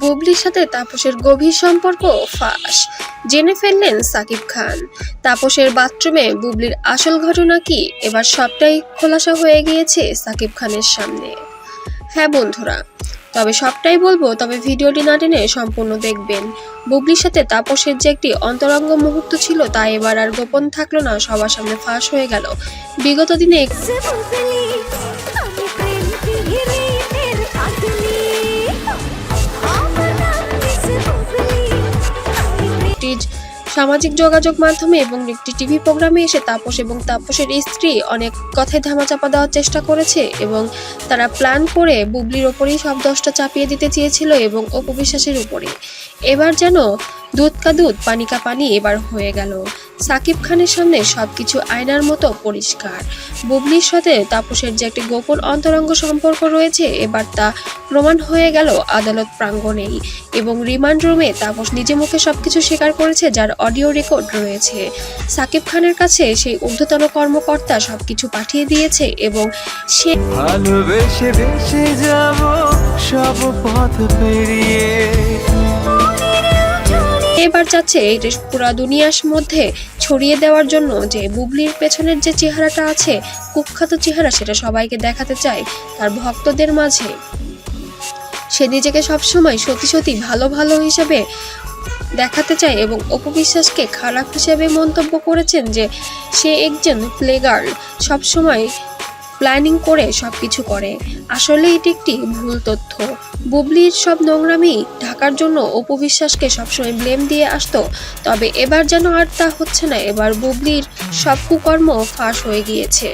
বুবলির সাথে তাপসের গভীর সম্পর্ক ফাঁস। জেনে ফেললেন সাকিব খান। তাপসের বাথরুমে বুবলির আসল ঘটনা কি? এবার সবটাই খোলাসা হয়ে গিয়েছে সাকিব খানের সামনে। হ্যাঁ বন্ধুরা, তবে সবটাই বলব, তবে ভিডিওটি না টেনে সম্পূর্ণ দেখবেন। বুবলির সাথে তাপসের যে একটি অন্তরঙ্গ মুহূর্ত ছিল, তা এবার আর গোপন থাকল না, সবার সামনে ফাঁস হয়ে গেল। বিগত দিনে সামাজিক যোগাযোগ মাধ্যমে এবং একটি টিভি প্রোগ্রামে এসে তাপস এবং তাপসের স্ত্রী অনেক কথায় ধামাচাপা দেওয়ার চেষ্টা করেছে এবং তারা প্ল্যান করে বুবলির ওপরেই সব দশটা চাপিয়ে দিতে চেয়েছিল এবং অপবিশ্বাসের উপরে এবার যেন দুধ কা দুধ, পানি কা পানি এবার হয়ে গেল। সাকিব খানের সামনে সবকিছু আয়নার মতো পরিষ্কার। বুবলির সাথে তাপসের যে একটি গোপন অন্তরঙ্গ সম্পর্ক রয়েছে, এবার তা প্রমাণ হয়ে গেল আদালত প্রাঙ্গণেই। এবং রিমান্ড রুমে তাপস নিজে মুখে সবকিছু স্বীকার করেছে, যার অডিও রেকর্ড রয়েছে। সাকিব খানের কাছে সেই ঊর্ধ্বতন কর্মকর্তা সবকিছু পাঠিয়ে দিয়েছে এবং সে ভালোবেসে বেসে যাব, সব পথ পেরিয়ে এবার চাচ্ছে এই যে পুরা দুনিয়ার মধ্যে ছড়িয়ে দেওয়ার জন্য যে বুবলির পেছনের যে চেহারাটা আছে, কুখ্যাত চেহারা সেটা সবাইকে দেখাতে চায় তার ভক্তদের মাঝে। সে নিজেকে সবসময় সতী সতী, ভালো ভালো হিসেবে দেখাতে চায় এবং অপবিশ্বাসকে খারাপ হিসেবে মন্তব্য করেছেন যে সে একজন প্লেগার্ল সবসময় প্ল্যানিং করে সব কিছু করে। আসলে এটি একটি ভুল তথ্য। বুবলির সব নোংরামি ঢাকার জন্য অপবিশ্বাসকে সবসময় ব্লেম দিয়ে আসত। তবে এবার যেন আর তা হচ্ছে না, এবার বুবলির সব কুকর্ম ফাঁস হয়ে গিয়েছে।